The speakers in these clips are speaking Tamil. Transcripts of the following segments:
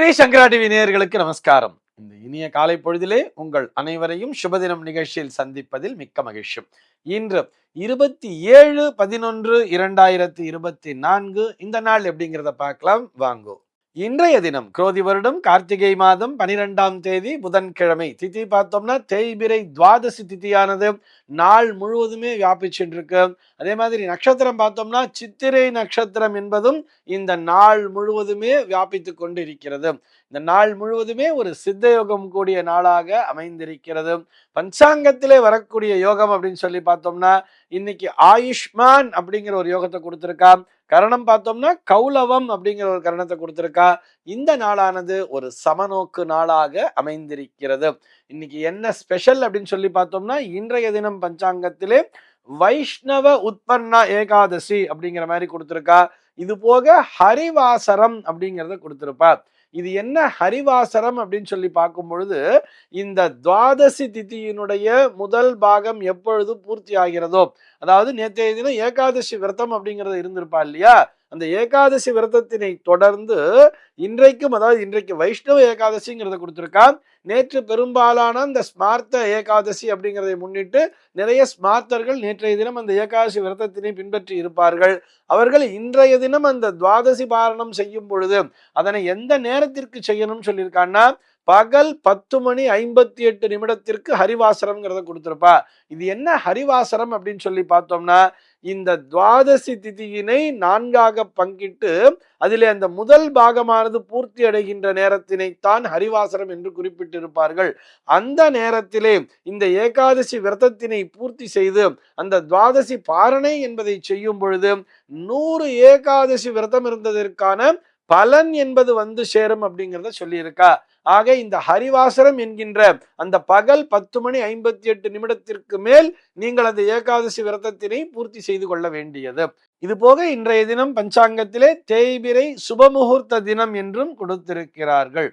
ஸ்ரீ சங்கரா டிவி நேயர்களுக்கு நமஸ்காரம். இந்த இனிய காலை பொழுதிலே உங்கள் அனைவரையும் சுபதினம் நிகழ்ச்சியில் சந்திப்பதில் மிக்க மகிழ்ச்சி. இன்று இருபத்தி ஏழு பதினொன்று இரண்டாயிரத்தி இருபத்தி நான்கு இந்த நாள் எப்படிங்கிறத பார்க்கலாம். வாங்கோ. இன்றைய தினம் குரோதி வருடம் கார்த்திகை மாதம் பனிரெண்டாம் தேதி புதன்கிழமை. திதி பார்த்தோம்னா தேய்பிரை துவாதசி திதியானது. நாள் முழுவதுமே வியாபிச்சுட்டு இருக்கு அதே மாதிரி நட்சத்திரம் பார்த்தோம்னா சித்திரை நட்சத்திரம் என்பதும் இந்த நாள் முழுவதுமே வியாபித்து கொண்டு இருக்கிறது இந்த நாள் முழுவதுமே ஒரு சித்த யோகம் கூடிய நாளாக அமைந்திருக்கிறது. பஞ்சாங்கத்திலே வரக்கூடிய யோகம் அப்படின்னு சொல்லி பார்த்தோம்னா இன்னைக்கு ஆயுஷ்மான் அப்படிங்கிற ஒரு யோகத்தை கொடுத்துருக்கா. கரணம் பார்த்தோம்னா கௌலவம் அப்படிங்கிற ஒரு கரணத்தை கொடுத்துருக்கா. இந்த நாளானது ஒரு சமநோக்கு நாளாக அமைந்திருக்கிறது. இன்னைக்கு என்ன ஸ்பெஷல் அப்படின்னு சொல்லி பார்த்தோம்னா இன்றைய தினம் பஞ்சாங்கத்திலே வைஷ்ணவ உற்பன்னா ஏகாதசி அப்படிங்கிற மாதிரி கொடுத்துருக்கா. இது போக ஹரிவாசரம் அப்படிங்கிறத கொடுத்துருப்பா. இது என்ன ஹரிவாசரம் அப்படின்னு சொல்லி பார்க்கும் பொழுது இந்த துவாதசி திதியினுடைய முதல் பாகம் எப்பொழுது பூர்த்தி ஆகிறதோ அதாவது நேற்றைய தினம் ஏகாதசி விரதம் அப்படிங்கிறது இருந்திருப்பா இல்லையா? அந்த ஏகாதசி விரதத்தினை தொடர்ந்து இன்றைக்கும் அதாவது இன்றைக்கு வைஷ்ணவ ஏகாதசிங்கிறத கொடுத்துருக்கான். நேற்று பெரும்பாலான அந்த ஸ்மார்த்த ஏகாதசி அப்படிங்கிறதை முன்னிட்டு நிறைய ஸ்மார்த்தர்கள் நேற்றைய தினம் அந்த ஏகாதசி விரதத்தினை பின்பற்றி இருப்பார்கள். அவர்கள் இன்றைய தினம் அந்த துவாதசி பாரணம் செய்யும் பொழுது அதனை எந்த நேரத்திற்கு செய்யணும்னு சொல்லியிருக்காங்கன்னா பகல் பத்து மணி ஐம்பத்தி எட்டு நிமிடத்திற்கு ஹரிவாசரம்ங்கிறத கொடுத்துருப்பா. இது என்ன ஹரிவாசரம் அப்படின்னு சொல்லி பார்த்தோம்னா இந்த துவாதசி திதியினை நான்காக பங்கிட்டு அதிலே அந்த முதல் பாகமானது பூர்த்தி அடைகின்ற நேரத்தினைத்தான் ஹரிவாசரம் என்று குறிப்பிட்டிருப்பார்கள். அந்த நேரத்திலே இந்த ஏகாதசி விரதத்தினை பூர்த்தி செய்து அந்த துவாதசி பாரணை என்பதை செய்யும் பொழுது நூறு ஏகாதசி விரதம் இருந்ததற்கான பலன் என்பது வந்து சேரும் அப்படிங்கிறத சொல்லியிருக்கா. ஆக இந்த ஹரிவாசரம் என்கின்ற அந்த பகல் பத்து மணி ஐம்பத்தி எட்டு நிமிடத்திற்கு மேல் நீங்கள் அந்த ஏகாதசி விரதத்தினை பூர்த்தி செய்து கொள்ள வேண்டியது. இது போக இன்றைய தினம் பஞ்சாங்கத்திலே தேய்பிரை சுபமுகூர்த்த தினம் என்றும் கொடுத்திருக்கிறார்கள்.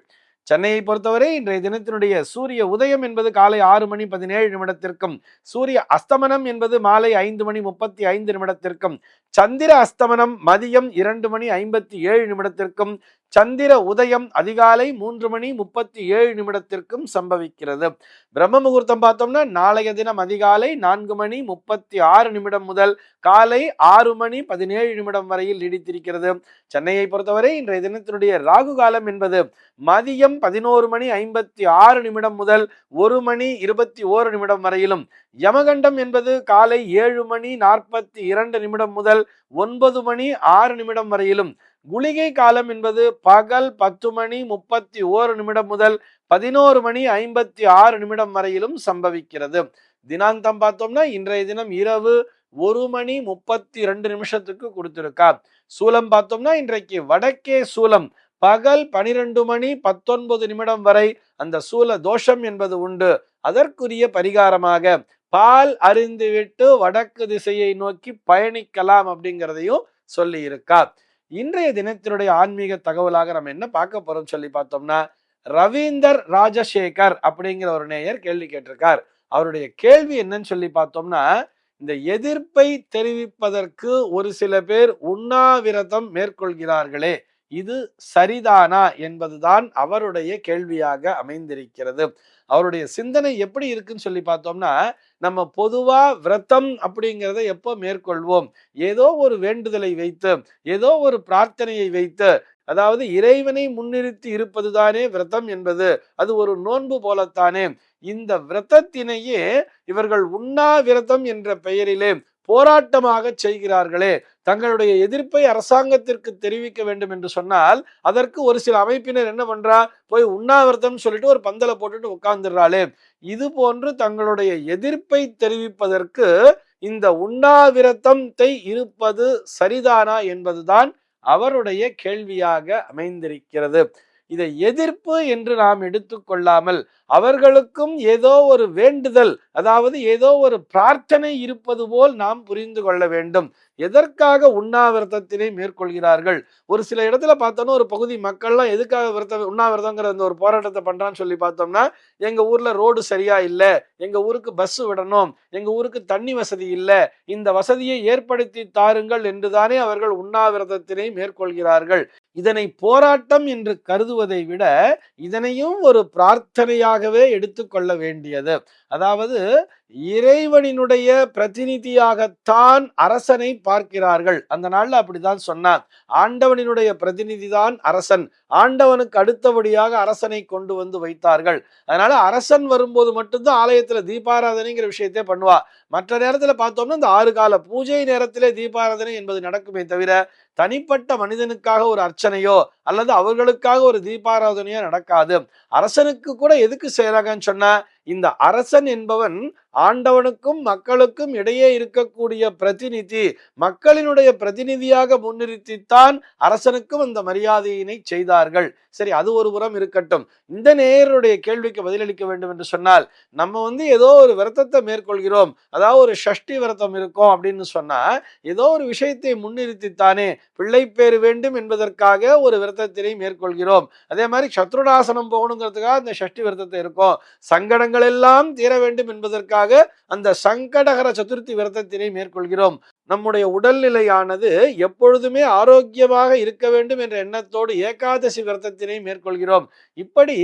சென்னையை பொறுத்தவரை இன்றைய தினத்தினுடைய சூரிய உதயம் என்பது காலை ஆறு மணி பதினேழு நிமிடத்திற்கும் சூரிய அஸ்தமனம் என்பது மாலை ஐந்து மணி முப்பத்தி ஐந்து நிமிடத்திற்கும் சந்திர அஸ்தமனம் மதியம் இரண்டு மணி ஐம்பத்தி ஏழு நிமிடத்திற்கும் சந்திர உதயம் அதிகாலை மூன்று மணி முப்பத்தி ஏழு நிமிடத்திற்கும் சம்பவிக்கிறது. பிரம்ம முகூர்த்தம் பார்த்தோம்னா நாளைய தினம் அதிகாலை நான்கு மணி முப்பத்தி ஆறு நிமிடம் முதல் காலை ஆறு மணி பதினேழு நிமிடம் வரையில் நீடித்திருக்கிறது. சென்னையை பொறுத்தவரை இன்றைய தினத்தினுடைய ராகு காலம் என்பது மதியம் பதினோரு மணி ஐம்பத்தி ஆறு நிமிடம் முதல் ஒரு மணி இருபத்தி ஓரு நிமிடம் வரையிலும். யமகண்டம் என்பது காலை ஏழு மணி நாற்பத்தி இரண்டு நிமிடம் முதல் ஒன்பது மணி ஆறு நிமிடம் வரையிலும். குளிகை காலம் என்பது பகல் பத்து மணி முப்பத்தி ஓரு நிமிடம் முதல் பதினோரு மணி ஐம்பத்தி ஆறு நிமிடம் வரையிலும் சம்பவிக்கிறது. தினாந்தம் பார்த்தோம்னா இன்றைய தினம் இரவு ஒரு மணி முப்பத்தி ரெண்டு நிமிஷத்துக்கு கொடுத்திருக்கா. சூலம் பார்த்தோம்னா இன்றைக்கு வடக்கே சூலம். பகல் பனிரெண்டு மணி பத்தொன்பது நிமிடம் வரை அந்த சூல தோஷம் என்பது உண்டு. அதற்குரிய பரிகாரமாக பால் அறிந்துவிட்டு வடக்கு திசையை நோக்கி பயணிக்கலாம் அப்படிங்கிறதையும் சொல்லி இருக்கா இன்றைய தினத்தினுடைய ஆன்மீக தகவலாக நம்ம என்ன பார்க்க போறோம் சொல்லி பார்த்தோம்னா ரவீந்தர் ராஜசேகர் அப்படிங்கிற ஒரு நேயர் கேள்வி கேட்டிருக்கார். அவருடைய கேள்வி என்னன்னு சொல்லி பார்த்தோம்னா இந்த எதிர்ப்பை தெரிவிப்பதற்கு ஒரு சில பேர் உண்ணாவிரதம் மேற்கொள்கிறார்களே இது சரிதானா என்பதுதான் அவருடைய கேள்வியாக அமைந்திருக்கிறது. அவருடைய சிந்தனை எப்படி இருக்குன்னு சொல்லி பார்த்தோம்னா நம்ம பொதுவா விரதம் அப்படிங்கிறத எப்போ மேற்கொள்வோம்? ஏதோ ஒரு வேண்டுதலை வைத்து ஏதோ ஒரு பிரார்த்தனையை வைத்து அதாவது இறைவனை முன்னிறுத்தி இருப்பதுதானே விரதம் என்பது. அது ஒரு நோன்பு போலத்தானே. இந்த விரதத்தினையே இவர்கள் உண்ணா விரதம் என்ற பெயரிலே போராட்டமாக செய்கிறார்களே. தங்களுடைய எதிர்ப்பை அரசாங்கத்திற்கு தெரிவிக்க வேண்டும் என்று சொன்னால் அதற்கு ஒரு சில அமைப்பினர் என்ன பண்றா? போய் உண்ணாவிரதம் சொல்லிட்டு ஒரு பந்தலை போட்டுட்டு உட்கார்ந்துடுறாளே. இது போன்று தங்களுடைய எதிர்ப்பை தெரிவிப்பதற்கு இந்த உண்ணாவிரதத்தை இருப்பது சரிதானா என்பதுதான் அவருடைய கேள்வியாக அமைந்திருக்கிறது. இதை எதிர்ப்பு என்று நாம் எடுத்துக்கொள்ளாமல் அவர்களுக்கும் ஏதோ ஒரு வேண்டுதல் அதாவது ஏதோ ஒரு பிரார்த்தனை இருப்பது போல் நாம் புரிந்து கொள்ள வேண்டும். எதற்காக உண்ணாவிரதத்தினை மேற்கொள்கிறார்கள்? ஒரு சில இடத்துல பார்த்தோம்னா ஒரு பகுதி மக்கள்லாம் எதுக்காக விரத உண்ணாவிரதங்கிற அந்த ஒரு போராட்டத்தை பண்றான்னு சொல்லி பார்த்தோம்னா எங்க ஊர்ல ரோடு சரியா இல்லை எங்க ஊருக்கு பஸ் விடணும் எங்க ஊருக்கு தண்ணி வசதி இல்லை இந்த வசதியை ஏற்படுத்தி தாருங்கள் என்றுதானே அவர்கள் உண்ணாவிரதத்தினை மேற்கொள்கிறார்கள். இதனை போராட்டம் என்று கருதுவதை விட இதனையும் ஒரு பிரார்த்தனையாக பிரார்த்தனையாகவே எடுத்துக்கொள்ள வேண்டியது. அதாவது இறைவனினுடைய பிரதிநிதியாகத்தான் அரசனை பார்க்கிறார்கள். அந்த நாள்ல அப்படிதான் சொன்னான் ஆண்டவனினுடைய பிரதிநிதி தான் அரசன். ஆண்டவனுக்கு அடுத்தபடியாக அரசனை கொண்டு வந்து வைத்தார்கள். அதனால அரசன் வரும்போது மட்டும்தான் ஆலயத்துல தீபாராதனைங்கிற விஷயத்தை பண்ணுவா. மற்ற நேரத்துல பார்த்தோம்னா இந்த ஆறு கால பூஜை நேரத்திலே தீபாராதனை என்பது நடக்குமே தவிர தனிப்பட்ட மனிதனுக்காக ஒரு அர்ச்சனையோ அல்லது அவர்களுக்காக ஒரு தீபாராதனையோ நடக்காது. அரசனுக்கு கூட எதுக்கு செய்யறாங்கன்னு சொன்னா இந்த அரசன் என்பவன் ஆண்டவனுக்கும் மக்களுக்கும் இடையே இருக்கக்கூடிய பிரதிநிதி மக்களினுடைய பிரதிநிதியாக முன்னிறுத்தித்தான் அரசனுக்கும் அந்த மரியாதையினை செய்தார்கள். சரி அது ஒரு புறம் இருக்கட்டும். இந்த நேயருடைய கேள்விக்கு பதிலளிக்க வேண்டும் என்று சொன்னால் நம்ம வந்து ஏதோ ஒரு விரதத்தை மேற்கொள்கிறோம் அதாவது ஒரு ஷஷ்டி விரதம் இருக்கும் அப்படின்னு சொன்னா ஏதோ ஒரு விஷயத்தை முன்னிறுத்தித்தானே பிள்ளை பேர் வேண்டும் என்பதற்காக ஒரு விரதத்தினை மேற்கொள்கிறோம். அதே மாதிரி சத்ருநாசனம் போகணுங்கிறதுக்காக இந்த ஷஷ்டி விரதத்தை இருக்கும். சங்கடங்கள் எல்லாம் தீர வேண்டும் என்பதற்காக அந்த சங்கடகர சதுர்த்தி விரதத்தினை மேற்கொள்கிறோம். நம்முடைய உடல்நிலையானது எப்பொழுதுமே ஆரோக்கியமாக இருக்க வேண்டும் என்ற எண்ணத்தோடு ஏகாதசி விரதத்தினை மேற்கொள்கிறோம். இப்படி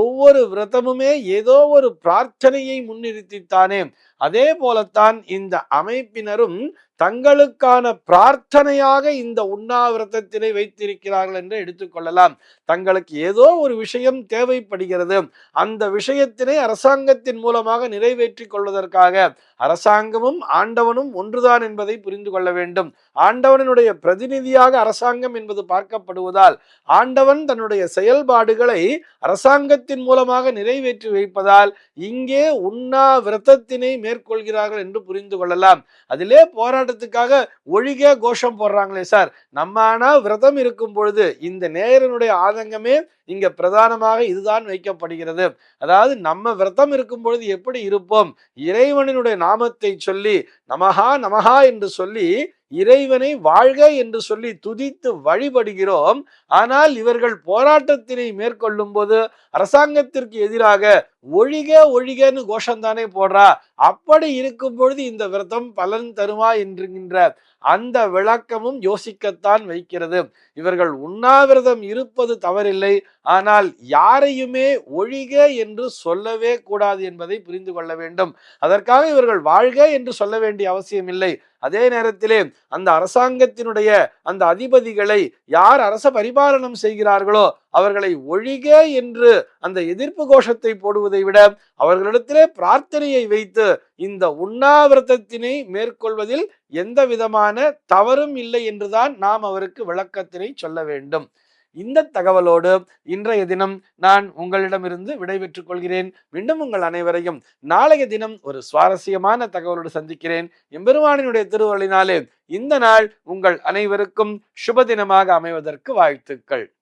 ஒவ்வொரு விரதமுமே ஏதோ ஒரு பிரார்த்தனையை முன்னிறுத்தித்தானே. அதே போலத்தான் இந்த அமைப்பினரும் தங்களுக்கான பிரார்த்தனையாக இந்த உண்ணாவிரதத்தினை வைத்திருக்கிறார்கள் என்று எடுத்துக்கொள்ளலாம் தங்களுக்கு ஏதோ ஒரு விஷயம் தேவைப்படுகிறது. அந்த விஷயத்தினை அரசாங்கத்தின் மூலமாக நிறைவேற்றிக் கொள்வதற்காக அரசாங்கமும் ஆண்டவனும் ஒன்றுதான் என்பதை புரிந்து கொள்ள வேண்டும். ஆண்டவனுடைய பிரதிநிதியாக அரசாங்கம் என்பது பார்க்கப்படுவதால் ஆண்டவன் தன்னுடைய செயல்பாடுகளை அரசாங்கத்தின் மூலமாக நிறைவேற்றி வைப்பதால் இங்கே உண்ணா விரதத்தினை மேற்கொள்கிறார்கள் என்று புரிந்து கொள்ளலாம். அதிலே போராட்டத்துக்காக ஒழிக கோஷம் போடுறாங்களே சார். நம்ம ஆனா விரதம் இருக்கும் பொழுது இந்த நேயரனுடைய ஆதங்கமே இங்க பிரதானமாக இதுதான் வைக்கப்படுகிறது. அதாவது நம்ம விரதம் இருக்கும் பொழுது எப்படி இருப்போம்? இறைவனினுடைய நாமத்தை சொல்லி நமஹா நமஹா என்று சொல்லி இறைவனை வாழ்க என்று சொல்லி துதித்து வழிபடுகிறோம். ஆனால் இவர்கள் போராட்டத்தினை மேற்கொள்ளும் போது அரசாங்கத்திற்கு எதிராக ஒழிக ஒழிகன்னு கோஷந்தானே போடுறா? அப்படி இருக்கும் பொழுது இந்த விரதம் பலன் தருமா என்கின்ற அந்த விளக்கமும் யோசிக்கத்தான் வைக்கிறது. இவர்கள் உண்ணாவிரதம் இருப்பது தவறில்லை. ஆனால் யாரையுமே ஒழிக என்று சொல்லவே கூடாது என்பதை புரிந்து கொள்ள வேண்டும். அதற்காக இவர்கள் வாழ்க என்று சொல்ல வேண்டிய அவசியம் இல்லை. அதே நேரத்திலே அந்த அரசாங்கத்தினுடைய அந்த அதிபதிகளை யார் அரச பரிபாலனம் செய்கிறார்களோ அவர்களை ஒழிக என்று அந்த எதிர்ப்பு கோஷத்தை போடுவது விட அவர்களிடத்திலே பிரார்த்தனையை வைத்து இந்த உண்ணாவிரதத்தினை மேற்கொள்வதில் எந்த விதமான தவறும் இல்லை என்றுதான் நாம் அவருக்கு விளக்கத்தினை சொல்ல வேண்டும். இந்த தகவலோடு இன்றைய தினம் நான் உங்களிடமிருந்து விடைபெற்றுக் கொள்கிறேன். மீண்டும் உங்கள் அனைவரையும் நாளைய தினம் ஒரு சுவாரஸ்யமான தகவலோடு சந்திக்கிறேன். எம்பெருமானினுடைய திருவள்ளினாலே இந்த நாள் உங்கள் அனைவருக்கும் சுப தினமாக அமைவதற்கு வாழ்த்துக்கள்.